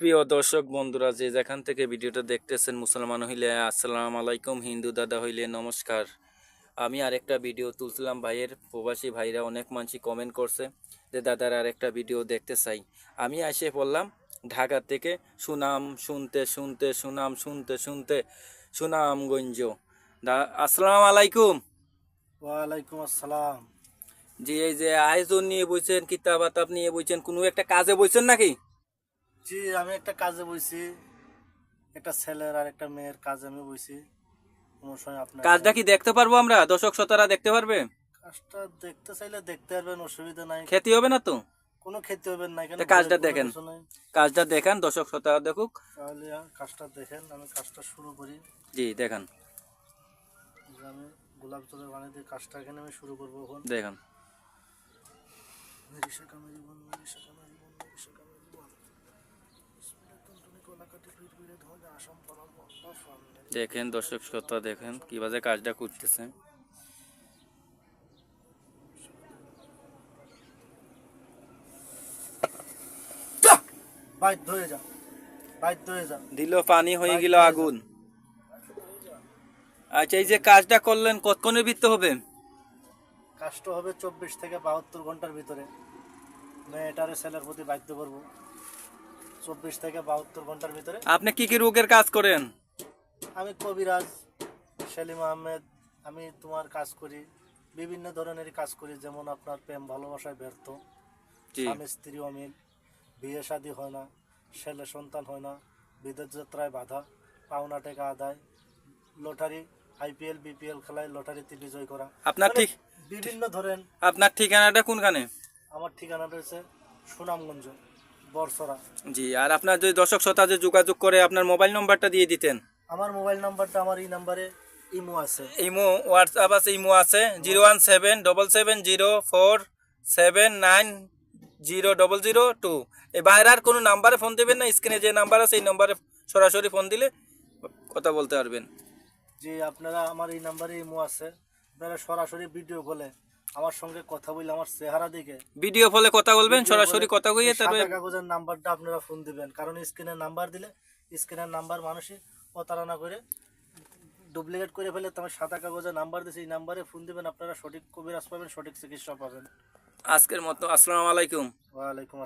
প্রিয় দর্শক বন্ধুরা যে যেখান থেকে ভিডিওটা দেখতেছেন মুসলমান হইলে আসসালামু আলাইকুম হিন্দু দাদা হইলে নমস্কার। আমি আরেকটা ভিডিও তুলছিলাম ভাইয়ের প্রবাসী ভাইরা অনেক মানুষই কমেন্ট করছে যে দাদার আরেকটা ভিডিও দেখতে চাই। আমি এসে বললাম ঢাকা থেকে সুনাম শুনতে শুনতে সুনাম শুনতে শুনতে সুনামগঞ্জ। দা আসসালামু আলাইকুম। ওয়ালাইকুম আসসালাম। জি এই যে আয়োজন নিয়ে বইছেন কিতাব আতাব নিয়ে বইছেন কোনো একটা কাজে বইছেন নাকি? জি আমি একটা কাজে বইছি। একটা ছেলের আর একটা মেয়ের কাজে আমি বইছি। কোনো সময় আপনার কাজটা কি দেখতে পারব আমরা? দর্শক শ্রোতারা দেখতে পারবে? কাজটা দেখতে চাইলে দেখতে পারবেন অসুবিধা নাই। ক্ষতি হবে না তো? কোনো ক্ষতি হবে না তা কাজটা দেখেন। কাজটা দেখেন দর্শক শ্রোতারা দেখুক। তাহলে কাজটা দেখেন আমি কাজটা শুরু করি। জি দেখান। আমি গোলাপ জলের পানি দিয়ে কাজটা এখানে আমি শুরু করব এখন। দেখান। মেরি শাখা মেরি বোন মেরি শাখা মেরি বোন মেরি শাখা দেখেন দর্শক শ্রোতা দেখেন কীভাবে কাজটা করতেছে। হয়ে দিল পানি হয়ে গেল আগুন। আচ্ছা এই যে কাজটা করলেন কতক্ষণের ভিত্তি হবে? কাজটা হবে চব্বিশ থেকে বাহাত্তর ঘণ্টার ভিতরে। মেয়েটারে ছেলের প্রতি বাধ্য করব। চব্বিশ থেকে বাহাত্তর ঘণ্টার ভিতরে। আপনি কি কি রোগের কাজ করেন? আমি কবিরাজ সেলিম আহমেদ আমি তোমার কাজ করি বিভিন্ন ধরনের কাজ করি যেমন আপনার প্রেম ভালোবাসায় ব্যর্থ স্বামী স্ত্রী অমিল বিয়ে শাদী হয় না ছেলে সন্তান হয় না বিদেশ যাত্রায় বাধা পাওনা টাকা আদায় লটারি আইপিএল বিপিএল খেলায় লটারিতে বিজয় করা। আপনার মানে ঠিক বিভিন্ন ধরেন। আপনার ঠিকানাটা কোনখানে? আমার ঠিকানা রয়েছে সুনামগঞ্জ। বরসরা। জি আর আপনার যদি দর্শক শ্রোতা যে যোগাযোগ করে আপনার মোবাইল নম্বরটা দিয়ে দিতেন। আমার মোবাইল নাম্বারটা আমার এই নাম্বারে ইমো আছে। ইমো হোয়াটসঅ্যাপ আছে ইমো আছে zero one seven double seven zero four seven nine zero double zero two এই বাইরে আর কোনো নাম্বারে ফোন দেবেন না স্ক্রিনে যে নাম্বার আছে এই নাম্বারে সরাসরি ফোন দিলে কথা বলতে পারবেন। যে আপনারা আমার এই নাম্বারে ইমো আছে। আপনারা সরাসরি ভিডিও বলে আমার সঙ্গে কথা বলে আমার চেহারা দেখে ভিডিও ফলে কথা বলবেন সরাসরি কথা কইয়ে তারপরে কাগজের নাম্বারটা আপনারা ফোন দিবেন। কারণ স্ক্রিনের নাম্বার দিলে স্ক্রিনের নাম্বার মানুষই প্রতারণা করে ডুপ্লিকেট করে ফেলে তারপর সাদা কাগজের নাম্বার দিয়েছি এই নাম্বারে ফোন দিবেন আপনারা সঠিক কবিরাজ পাবেন সঠিক চিকিৎসা পাবেন। আজকের মতো আসসালামু আলাইকুম। ওয়ালাইকুম আসসালাম।